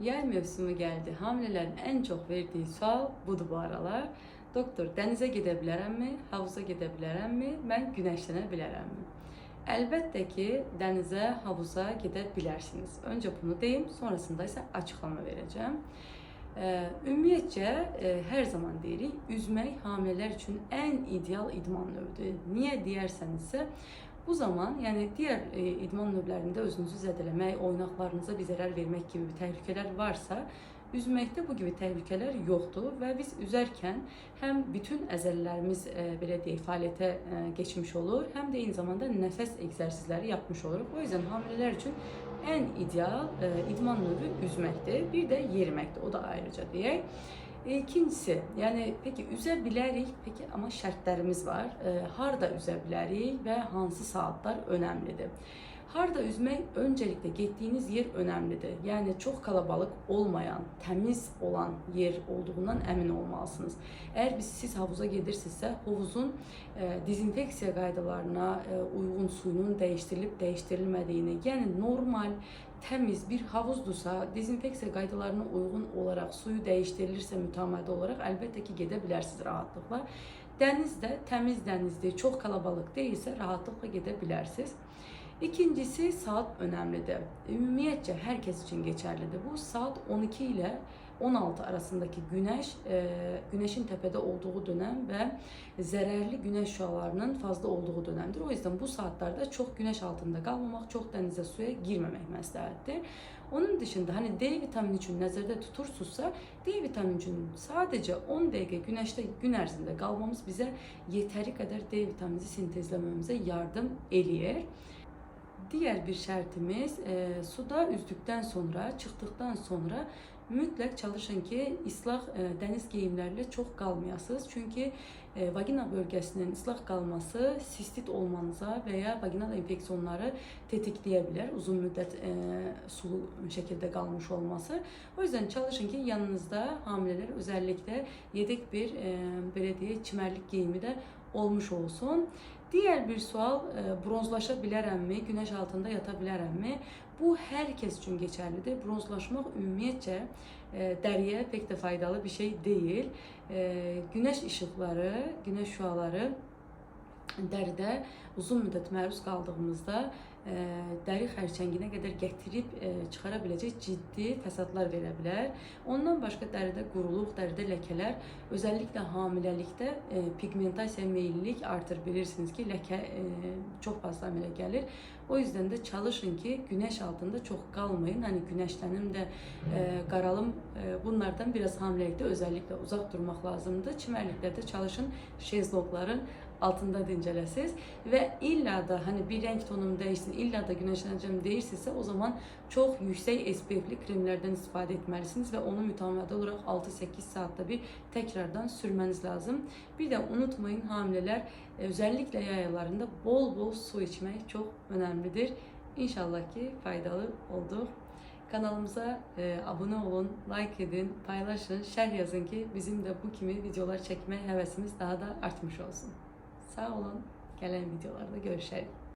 Yay mevsimi geldi. Hamilelerin en çok verdiği sual budur bu aralar. Doktor denize gidebilirim havuza gidebilirim ben güneşlenebilirim Elbette ki denize, havuza gidebilirsiniz. Önce bunu diyeyim, sonrasında ise açıklama vereceğim. Ee, ümumiyyətcə hər zaman deyirik, üzmək hamilələr üçün ən ideal idman növüdür. Niyə deyərsinizsə, bu zaman, yəni digər e, idman növlərində özünüzü zədələmək, oynaqlarınıza bir zərər vermək kimi bir təhlükələr varsa, üzməkdə bu gibi təhlükələr yoxdur və biz üzərkən həm bütün əzələlərimiz e, belə deyək, fəaliyyətə e, geçmiş olur, həm də eyni zamanda nəfəs egzersizləri yapmış oluruq. O yüzden hamilələr üçün en ideal e, idman növü üzməkdir. Bir də yeriməkdir. O da ayrıca deyək. E, İkincisi, yani peki üze bilərik, peki ama şərtlərimiz var. E, harda üzə bilərik və hansı saatlar önemlidir. Harda üzmek öncelikle gittiğiniz yer önemlidir. Yani çok kalabalık olmayan, temiz olan yer olduğundan emin olmalısınız. Eğer biz siz havuza gedirsinizsə, havuzun e, dezinfeksiya qaydalarına e, uyğun suyunun değiştirilip değiştirilmediğini, yani normal temiz bir havuzdursa, dezinfeksiya qaydalarına uyğun olarak suyu değiştirilirse mütəmadi olarak əlbəttə ki, gedə bilərsiniz rahatlıqla. Dəniz də təmiz dənizdir, çox gedə bilərsiniz. İkincisi saat önemlidir. Ümumiyyətcə herkes için geçerlidir. Bu saat 12 ile 16 arasındaki güneş, e, güneşin tepede olduğu dönem ve zərərli güneş şüalarının fazla olduğu dönemdir. O yüzden bu saatlerde çok güneş altında kalmamak, çok denize suya girmemek məsləhətdir. Onun dışında hani D vitamini için nəzərdə tutursunuzsa, D vitamini için sadece 10 dəqiqə güneşte gün ərzində qalmamız bizə yetəri qədər D vitamini sintezləməmizə yardım eləyir. Diğer bir şartımız e, suda üzdükten sonra, çıktıktan sonra mütləq çalışın ki, ıslah e, dəniz geyimlərlə çox qalmayasınız. Çünki e, vagina bölgesinin ıslah qalması sistit olmanıza veya vaginal enfeksiyonları tetikləyə. Uzun müddət e, sulu şəkildə qalmış olması. O yüzden çalışın ki, yanınızda hamileler özellikle yedek bir e, belə deyək, çimərlik geyimi də olmuş olsun. Diğer bir sual, e, mi, güneş altında yatabilirəm mi? Bu herkes için geçerlidir. Bronzlaşmak ümumiyyətcə e, dəriyə pek de faydalı bir şey değil. E, güneş ışıkları, güneş şüaları dəridə uzun müddət məruz qaldığımızda e, dəri xərçənginə qədər gətirib e, çıxara biləcək ciddi fəsadlar verə bilər. Ondan başqa dəridə quruluq, dəridə ləkələr, özəlliklə hamiləlikdə e, pigmentasiya meyillilik artır. Bilirsiniz ki, ləkə çox fazla əmələ gəlir. O yüzden de çalışın ki güneş altında çok kalmayın. Hani güneşlenim de e, qaralım bunlardan biraz hamilelikte özellikle uzak durmak lazımdır. Çimerliklerde çalışın şezlongların altında dincələsiz ve illa da hani bir renk tonum değişsin, illa da güneşleneceğim değilse o zaman çok yüksek SPF'li kremlerden istifade etməlisiniz ve onu mütemadi olarak 6-8 saatte bir tekrardan sürmeniz lazım. Bir de unutmayın hamileler özellikle yayalarında bol bol su içmek çok önemlidir. İnşallah ki faydalı oldu. Kanalımıza e, abone olun, like edin, paylaşın, şerh yazın ki bizim de bu kimi videolar çekme hevesimiz daha da artmış olsun. Sağ olun. Gelen videolarda görüşelim.